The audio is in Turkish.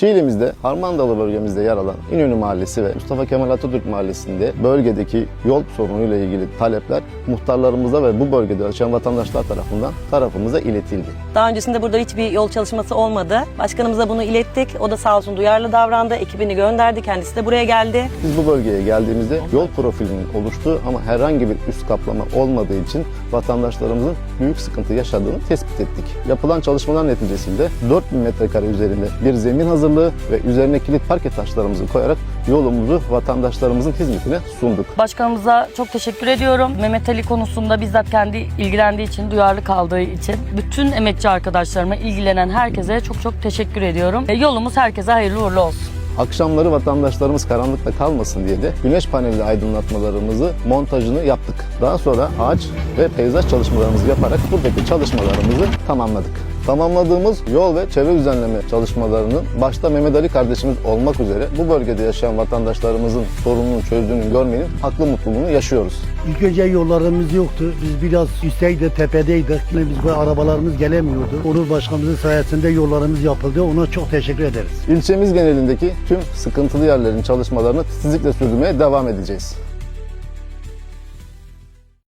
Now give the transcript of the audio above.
Çiğli'mizde Harmandalı bölgemizde yer alan İnönü Mahallesi ve Mustafa Kemal Atatürk Mahallesi'nde bölgedeki yol sorunuyla ilgili talepler muhtarlarımıza ve bu bölgede yaşayan vatandaşlar tarafından tarafımıza iletildi. Daha öncesinde burada hiçbir yol çalışması olmadı. Başkanımıza bunu ilettik. O da sağ olsun duyarlı davrandı. Ekibini gönderdi. Kendisi de buraya geldi. Biz bu bölgeye geldiğimizde yol profilinin oluştuğu ama herhangi bir üst kaplama olmadığı için vatandaşlarımızın büyük sıkıntı yaşadığını tespit ettik. Yapılan çalışmalar neticesinde 4000 metrekare üzerinde bir zemin hazırlığı ve üzerine kilit parke taşlarımızı koyarak yolumuzu vatandaşlarımızın hizmetine sunduk. Başkanımıza çok teşekkür ediyorum. Mehmet Ali konusunda bizzat kendi ilgilendiği için, duyarlı kaldığı için bütün emekçi arkadaşlarıma, ilgilenen herkese çok çok teşekkür ediyorum. Yolumuz herkese hayırlı uğurlu olsun. Akşamları vatandaşlarımız karanlıkta kalmasın diye de güneş paneli aydınlatmalarımızı montajını yaptık. Daha sonra ağaç ve peyzaj çalışmalarımızı yaparak buradaki çalışmalarımızı tamamladık. Tamamladığımız yol ve çevre düzenleme çalışmalarının başta Mehmet Ali kardeşimiz olmak üzere bu bölgede yaşayan vatandaşlarımızın sorununu çözdüğünü görmenin haklı mutluluğunu yaşıyoruz. İlk önce yollarımız yoktu. Biz biraz üstteydi, tepedeydik. Biz bu arabalarımız gelemiyordu. Onur Başkanımızın sayesinde yollarımız yapıldı. Ona çok teşekkür ederiz. İlçemiz genelindeki tüm sıkıntılı yerlerin çalışmalarını titizlikle sürdürmeye devam edeceğiz.